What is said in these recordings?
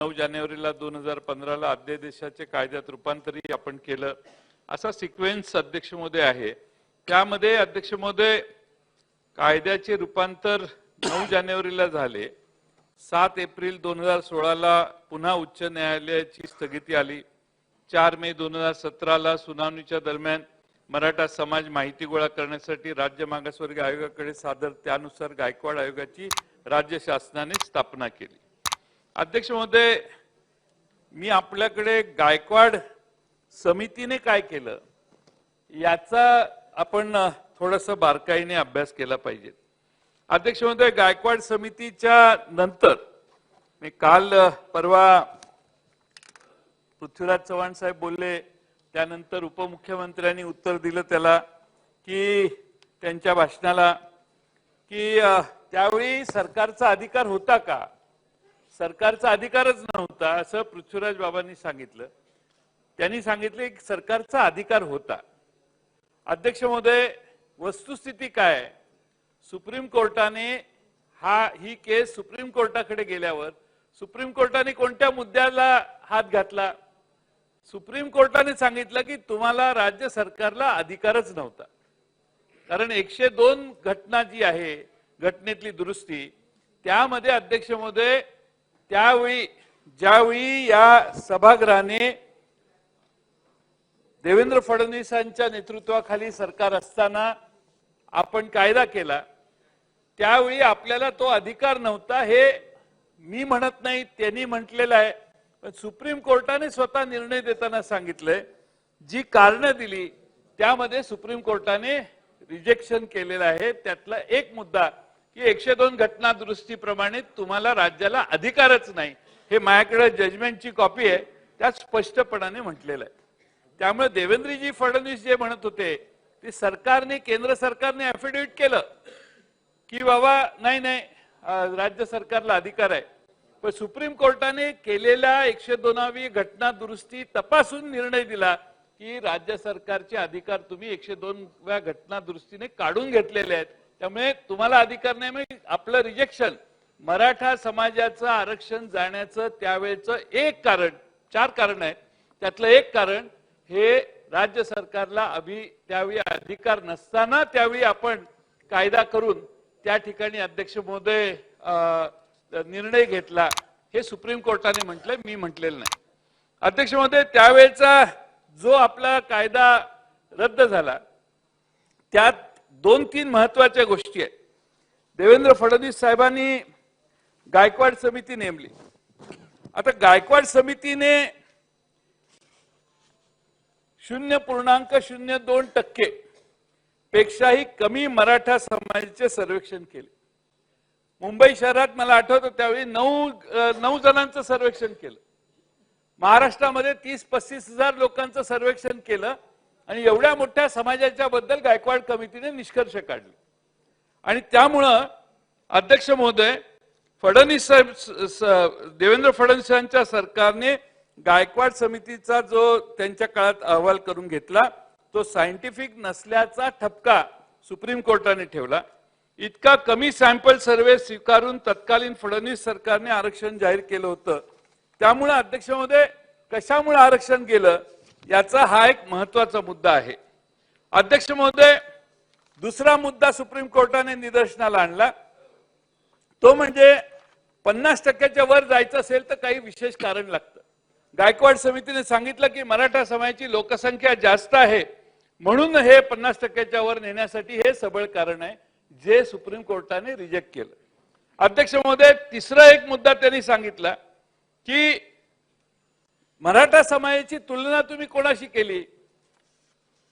नऊ जानेवारीला दोन हजार पंधराला अध्यादेशाचे कायद्यात रूपांतरही आपण केलं. असा सिक्वेन्स अध्यक्ष महोदय आहे. त्यामध्ये अध्यक्ष महोदय कायद्याचे रूपांतर नऊ जानेवारीला झाले. सात एप्रिल दोन हजार सोळाला पुन्हा उच्च न्यायालयाची स्थगिती आली. चार मे दोन हजार सतराला सुनावणीच्या दरम्यान मराठा समाज माहिती गोळा करण्यासाठी राज्य मागासवर्ग आयोगाकडे सादर त्यानुसार गायकवाड आयोगाची राज्य शासनाने स्थापना केली. अध्यक्ष महोदय मी आपल्याकडे गायकवाड समितीने काय केलं याचा आपण थोडस बारकाईने अभ्यास केला पाहिजे. अध्यक्ष महोदय गायकवाड समितीच्या नंतर मी काल परवा पृथ्वीराज चव्हाण साहेब बोलले त्यानंतर उपमुख्यमंत्र्यांनी उत्तर दिलं त्याला की त्यांच्या भाषणाला की त्यावेळी सरकारचा अधिकार होता का? सरकारचा अधिकारच नव्हता असं पृथ्वीराज बाबांनी सांगितलं. त्यांनी सांगितले की सरकारचा अधिकार होता. अध्यक्ष महोदय वस्तुस्थिती काय? सुप्रीम कोर्टाने हा ही केस सुप्रीम कोर्टाकडे गेल्यावर सुप्रीम कोर्टाने कोणत्या मुद्द्याला हात घातला? सुप्रीम कोर्टाने सांगितलं की तुम्हाला राज्य सरकारला अधिकारच नव्हता. कारण एकशे दोन घटना जी आहे घटनेतली दुरुस्ती त्यामध्ये अध्यक्ष महोदय त्यावेळी ज्यावेळी या सभागृहाने देवेंद्र फडणवीसांच्या नेतृत्वाखाली सरकार असताना आपण कायदा केला त्यावेळी आपल्याला तो अधिकार नव्हता हे मी म्हणत नाही त्यांनी म्हटलेलं आहे. पण सुप्रीम कोर्टाने स्वतः निर्णय देताना सांगितलंय जी कारणं दिली त्यामध्ये सुप्रीम कोर्टाने रिजेक्शन केलेलं आहे. त्यातला एक मुद्दा की एकशे दोन घटना दुरुस्तीप्रमाणे तुम्हाला राज्याला अधिकारच नाही. हे माझ्याकडे जजमेंटची कॉपी आहे. त्यात स्पष्टपणाने म्हटलेलं आहे. त्यामुळे देवेंद्रजी फडणवीस जे म्हणत होते ते सरकारने केंद्र सरकारने अफिडेविट केलं की बाबा नाही नाही राज्य सरकारला अधिकार आहे. पण सुप्रीम कोर्टाने केलेल्या एकशे दोनावी घटना दुरुस्ती तपासून निर्णय दिला की राज्य सरकारचे अधिकार तुम्ही एकशे दोनव्या घटना दुरुस्तीने काढून घेतलेले आहेत. त्यामुळे तुम्हाला अधिकार नाही म्हणजे आपलं रिजेक्शन मराठा समाजाचं आरक्षण जाण्याचं त्यावेळेचं एक कारण चार कारण आहे त्यातलं एक कारण हे राज्य सरकारला अभि त्यावेळी अधिकार नसताना त्यावेळी आपण कायदा करून त्या ठिकाणी अध्यक्ष महोदय निर्णय घेतला. हे सुप्रीम कोर्टाने म्हटलंय मी म्हटलेलं नाही. अध्यक्ष महोदय त्यावेळेचा जो आपला कायदा रद्द झाला त्यात दोन तीन महत्त्वाच्या गोष्टी आहेत. देवेंद्र फडणवीस साहेबांनी गायकवाड समिती नेमली. आता गायकवाड समितीने शून्य पूर्णांक शून्य दोन टक्के पेक्षाही कमी मराठा समाजाचे सर्वेक्षण केले. मुंबई शहरात मला आठवतं त्यावेळी नऊ नऊ जणांचं सर्वेक्षण केलं. महाराष्ट्रामध्ये तीस पस्तीस हजार लोकांचं सर्वेक्षण केलं. आणि एवढ्या मोठ्या समाजाच्या बद्दल गायकवाड कमिटीने निष्कर्ष काढले. आणि त्यामुळं अध्यक्ष महोदय फडणवीस साहेब देवेंद्र फडणवीसांच्या सरकारने गायकवाड समितीचा जो त्यांच्या काळात अहवाल करून घेतला तो सायंटिफिक नसल्याचा ठपका सुप्रीम कोर्टाने ठेवला. इतका कमी सॅम्पल सर्वे स्वीकारून तत्कालीन फडणवीस सरकारने आरक्षण जाहीर केलं होतं. त्यामुळे अध्यक्ष महोदय कशामुळे आरक्षण गेलं? याचा हा एक महत्त्वाचा मुद्दा आहे. अध्यक्ष महोदय दुसरा मुद्दा सुप्रीम कोर्टाने निदर्शनाला आणला. तो म्हणजे पन्नास टक्क्याच्या वर जायचं असेल तर काही विशेष कारण लागतं. गायकवाड समितीने सांगितलं की मराठा समाजाची लोकसंख्या जास्त आहे. म्हणून हे पन्नास टक्क्याच्या वर नेण्यासाठी हे सबळ कारण आहे जे सुप्रीम कोर्टाने रिजेक्ट केलं. अध्यक्ष महोदय तिसरा एक मुद्दा त्यांनी सांगितला की मराठा समाजाची तुलना तुम्ही कोणाशी केली?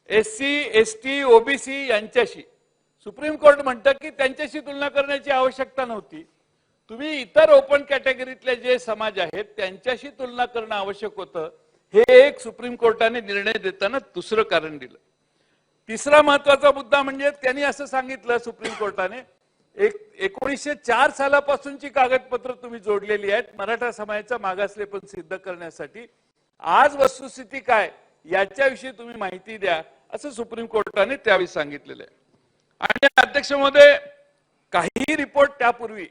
S C S T OBC यांच्याशी. सुप्रीम कोर्ट म्हणतं की त्यांच्याशी तुलना करण्याची आवश्यकता नव्हती. तुम्ही इतर ओपन कॅटेगरीतले जे समाज आहेत त्यांच्याशी तुलना करणं आवश्यक होतं. हे एक सुप्रीम कोर्टाने निर्णय देताना दुसरं कारण दिलं. तिसरा महत्त्वाचा मुद्दा म्हणजे त्यांनी असं सांगितलं सुप्रीम कोर्टाने एक एकोणीसशे चार सालापासूनची कागदपत्र तुम्ही जोडलेली आहेत. मराठा समाजाचा मागासलेपण सिद्ध करण्यासाठी. आज वस्तुस्थिती काय? याच्याविषयी तुम्ही माहिती द्या असं सुप्रीम कोर्टाने त्यावेळी सांगितलेलं आहे. आणि अध्यक्ष महोदय काही रिपोर्ट त्यापूर्वी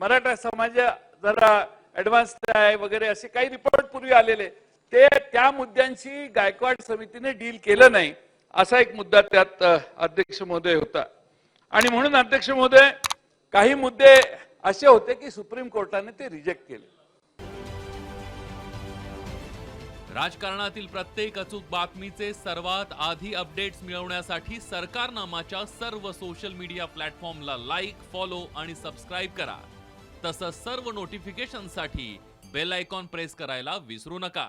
मराठा समाज जरा ऍडव्हान्स आहे वगैरे असे काही रिपोर्ट पूर्वी आलेले. ते त्या मुद्द्यांशी गायकवाड समितीने डील केलं नाही असा एक मुद्दा त्यात अध्यक्ष महोदय होता. आणि म्हणून अध्यक्ष महोदय काही मुद्दे असे होते की सुप्रीम कोर्टाने ते रिजेक्ट केले. राजकारणातील प्रत्येक अचूक बातमीचे सर्वात आधी अपडेट्स मिळवण्यासाठी सरकारनामाच्या सर्व सोशल मीडिया प्लॅटफॉर्मला लाईक फॉलो आणि सबस्क्राईब करा. तसंच सर्व नोटिफिकेशनसाठी बेल आयकॉन प्रेस करायला विसरू नका.